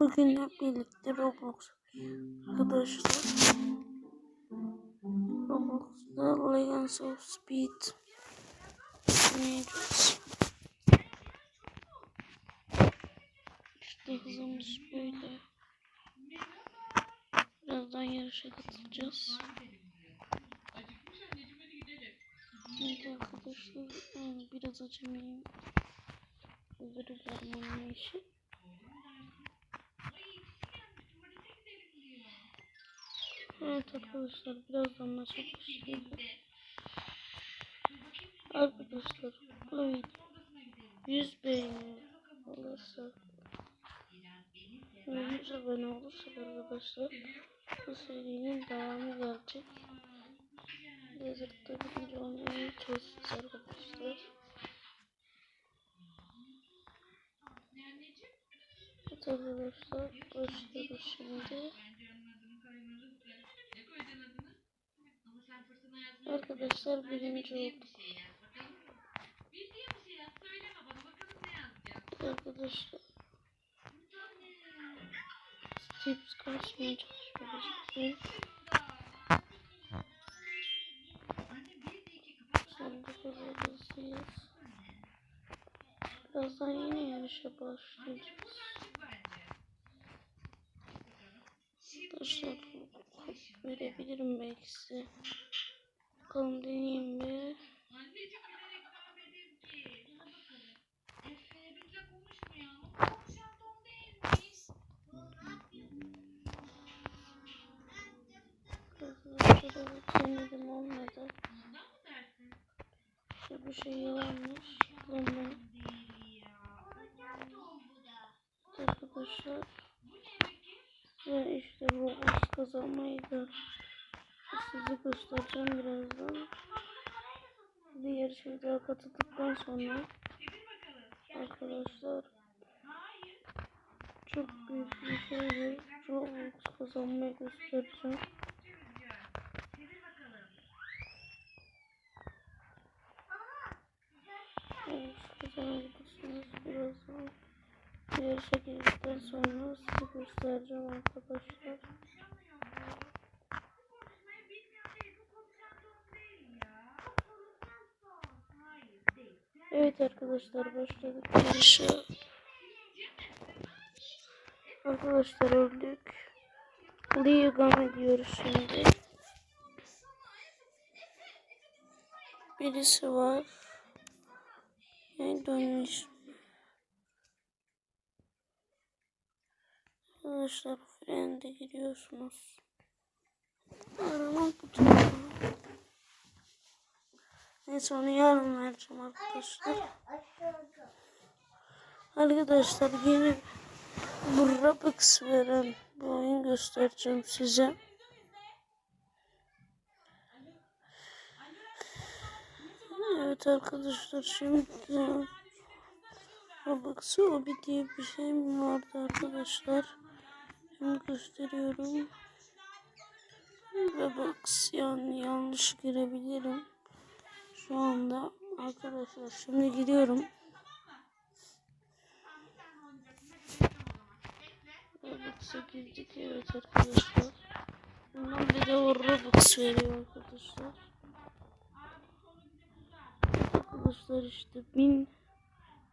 Bugün hep birlikte Roblox arkadaşlar. Roblox'ta Legends of Speed oynayacağız. İşte hızımız böyle. Birazdan yarışa katılacağız. Evet arkadaşlar biraz acemiyim. Özür dilerim onun için. Evet arkadaşlar birazdan maça başlayacağız. Arkadaşlar bu video 100 beğeni olursa ve 100 abone olursa arkadaşlar bu serinin devamı gelecek. Yazıkta birinci olmayı çalışacağız arkadaşlar. Evet arkadaşlar başlıyoruz şimdi. Arkadaşlar birinci olduk. Arkadaşlar Tips karşımaya çalışıyoruz. Kadar hızlıyız. Birazdan yine yarışa başlayacağız. Arkadaşlar verebilirim belki size. Bakalım deneyeyim bir. Denedim olmadı. İşte bu şey yalanmış. Ya. Arkadaşlar Bu ve işte Roblox kazanmayı da size göstereceğim birazdan. Diğer şeylere katıldıktan sonra arkadaşlar çok büyük bir şeyle Roblox kazanmayı göstereceğim. Evet, kazanabilirsiniz birazdan. Yarışa girdikten sonra size göstereceğim arkadaşlar. Evet arkadaşlar başladık yarışa. Arkadaşlar öldük. Ligan ediyoruz şimdi. Birisi var. Ne dönmüş. Arkadaşlar frende giriyorsunuz. Arama butonu. Neyse onu yarın vereceğim arkadaşlar. Arkadaşlar yeni bu Robux veren bir oyun göstereceğim size. Evet arkadaşlar şimdi Robux Obi diye bir şey mi vardı arkadaşlar? Şimdi gösteriyorum. Robux yani yanlış girebilirim. Anda arkadaşlar şimdi gidiyorum. Robux'a girdik evet arkadaşlar. Bundan bir de o Robux veriyor arkadaşlar. Arkadaşlar işte 1000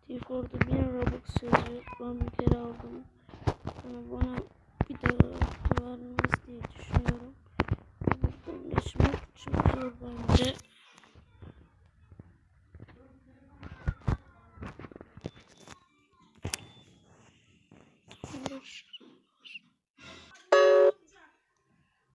T4'da 1000 Robux yazıyor. Ben bir kere aldım. Ama bana bir daha vermez diye düşünüyorum. Buradan geçmek çok zor bence.